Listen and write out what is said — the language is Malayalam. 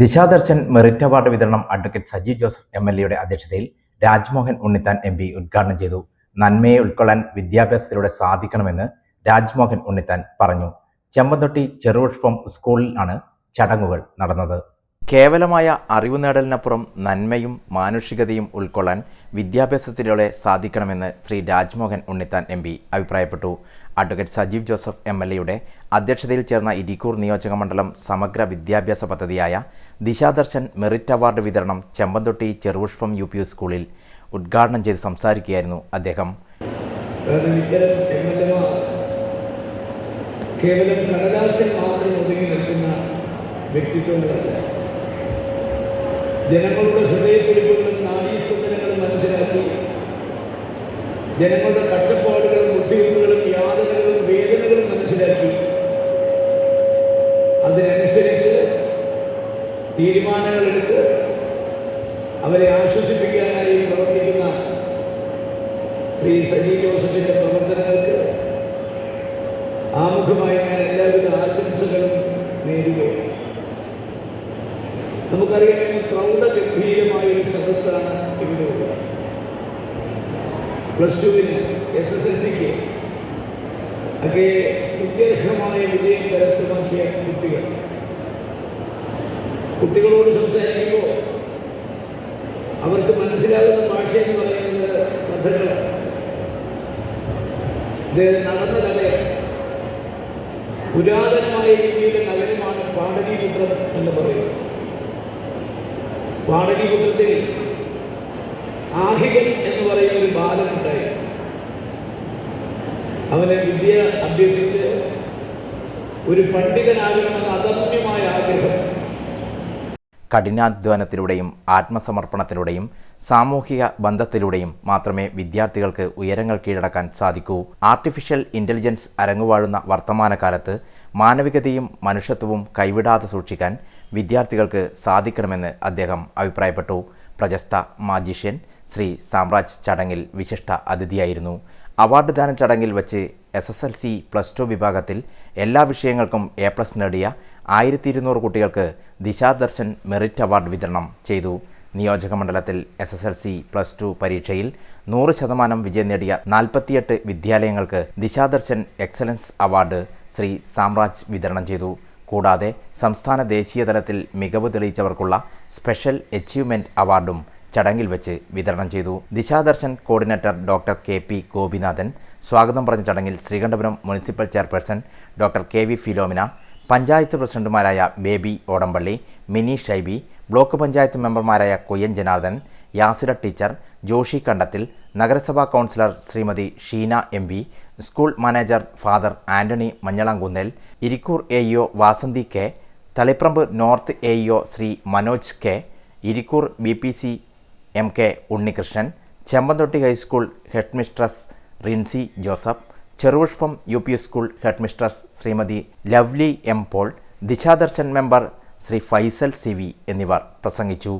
ദിശാദർശൻ മെറിറ്റ് അവാർഡ് വിതരണം advocate Saji Joseph M L എയുടെ അധ്യക്ഷതയിൽ രാജ്മോഹൻ ഉണ്ണിത്താൻ എം പി ഉദ്ഘാടനം ചെയ്തു. നന്മയെ ഉൾക്കൊള്ളാൻ വിദ്യാഭ്യാസത്തിലൂടെ സാധിക്കണമെന്ന് രാജ്മോഹൻ ഉണ്ണിത്താൻ പറഞ്ഞു. ചെമ്പന്തൊട്ടി ചെറുപുഷ്പം സ്കൂളിലാണ് ചടങ്ങുകൾ നടന്നത്. കേവലമായ അറിവ് നേടലിനപ്പുറം നന്മയും മാനുഷികതയും ഉൾക്കൊള്ളാൻ വിദ്യാഭ്യാസത്തിലൂടെ സാധിക്കണമെന്ന് ശ്രീ രാജ്മോഹൻ ഉണ്ണിത്താൻ എം പി അഭിപ്രായപ്പെട്ടു. Advocate Sajeev Joseph M L എയുടെ അധ്യക്ഷതയിൽ ചേർന്ന ഇരിക്കൂർ നിയോജക മണ്ഡലം സമഗ്ര വിദ്യാഭ്യാസ പദ്ധതിയായ ദിശാദർശൻ മെറിറ്റ് അവാർഡ് വിതരണം ചെമ്പന്തൊട്ടി ചെറുപുഷ്പം യു പി സ്കൂളിൽ ഉദ്ഘാടനം ചെയ്ത് സംസാരിക്കുകയായിരുന്നു അദ്ദേഹം. കേവലം വ്യക്തിത്വങ്ങളല്ല. ജനങ്ങളുടെ ഹൃദയത്തുടിപ്പുകളും നാഡീസ്പന്ദനങ്ങളും മനസ്സിലാക്കി. ജനങ്ങളുടെ കഷ്ടപ്പാടുകളും ബുദ്ധിമുട്ടുകളും യാതനകളും വേദനകളും മനസ്സിലാക്കി. അതിനനുസരിച്ച് തീരുമാനങ്ങളെടുത്ത് അവരെ ആശ്വസിപ്പിക്കാനായി പ്രവർത്തിക്കുന്ന ശ്രീ സജി ജോസഫിന്റെ പ്രവർത്തനങ്ങൾക്ക് ആമുഖമായി ഞാൻ എല്ലാവിധ ആശംസകളും നേരുകയാണ് നമുക്കറിയാം പ്രൗഢഗംഭീരമായ ഒരു സദസ്സാണ് ഇവിടെ ഉള്ളത്. പ്ലസ് ടുവിന് എസ് എസ് എൽ സിക്ക് ഒക്കെ പ്രത്യേകമായ വിജയം കരസ്ഥമാക്കിയ കുട്ടികൾ. കുട്ടികളോട് സംസാരിക്കുമ്പോൾ അവർക്ക് മനസ്സിലാകുന്ന ഭാഷ എന്ന് പറയുന്നത് കഥകളാണ്. ഇത് നടന്ന കഥയാണ്. പുരാതനമായ രീതിയിലെ നഗരമാണ് പാടലീപുത്രം എന്ന് പറയുന്നത്. പാടലീപുത്രത്തിൽ ആഹികൻ എന്ന് പറയുന്ന ഒരു ബാലനുണ്ടായി അവനെ വിദ്യ അഭ്യസിച്ച് ഒരു പണ്ഡിതനാകണമെന്ന അദമ്യമായ ആഗ്രഹം. കഠിനാധ്വാനത്തിലൂടെയും ആത്മസമർപ്പണത്തിലൂടെയും സാമൂഹിക ബന്ധത്തിലൂടെയും മാത്രമേ വിദ്യാർത്ഥികൾക്ക് ഉയരങ്ങൾ കീഴടക്കാൻ സാധിക്കൂ. ആർട്ടിഫിഷ്യൽ ഇന്റലിജൻസ് അരങ്ങുവാഴുന്ന വർത്തമാനകാലത്ത് മാനവികതയും മനുഷ്യത്വവും കൈവിടാതെ സൂക്ഷിക്കാൻ വിദ്യാർത്ഥികൾക്ക് സാധിക്കണമെന്ന് അദ്ദേഹം അഭിപ്രായപ്പെട്ടു. പ്രശസ്ത മാജിഷ്യൻ ശ്രീ സാമ്രാജ് ചടങ്ങിൽ വിശിഷ്ട അതിഥിയായിരുന്നു. അവാർഡ് ദാന ചടങ്ങിൽ വച്ച് S S L C plus two വിഭാഗത്തിൽ എല്ലാ വിഷയങ്ങൾക്കും എ പ്ലസ് നേടിയ ആയിരത്തി ഇരുന്നൂറ് കുട്ടികൾക്ക് ദിശാദർശൻ മെറിറ്റ് അവാർഡ് വിതരണം ചെയ്തു. നിയോജകമണ്ഡലത്തിൽ S S L C plus two പരീക്ഷയിൽ നൂറ് ശതമാനം വിജയം നേടിയ നാൽപ്പത്തിയെട്ട് വിദ്യാലയങ്ങൾക്ക് ദിശാദർശൻ എക്സലൻസ് അവാർഡ് ശ്രീ സാമ്രാജ് വിതരണം ചെയ്തു. കൂടാതെ സംസ്ഥാന ദേശീയ തലത്തിൽ മികവ് തെളിയിച്ചവർക്കുള്ള സ്പെഷ്യൽ അച്ചീവ്മെന്റ് അവാർഡും ചടങ്ങിൽ വെച്ച് വിതരണം ചെയ്തു. Dishadarshan coordinator doctor K P Gopinathan സ്വാഗതം പറഞ്ഞ ചടങ്ങിൽ Sreekandapuram municipal chairperson doctor K V Philomina panchayat പ്രസിഡന്റുമാരായ ബേബി ഓടമ്പള്ളി മിനി ഷൈബി ബ്ലോക്ക് പഞ്ചായത്ത് മെമ്പർമാരായ കൊയ്യൻ ജനാർദ്ദൻ യാസിര ടീച്ചർ ജോഷി കണ്ടത്തിൽ നഗരസഭാ councillor Shrimathi Sheena M V school manager father Antony Manjalamkunnel Irikkur A EO Vasanthi K Taliparamba north A EO Shri Manoj K Irikkur B P C M K Unnikrishnan Chempanthotty high school headmistress Rincy Joseph Cherupushpam U P school headmistress Shrimathi Lovely M Paul Dishadarshan member Shri Faisal C V എന്നിവർ പ്രസംഗിച്ചു.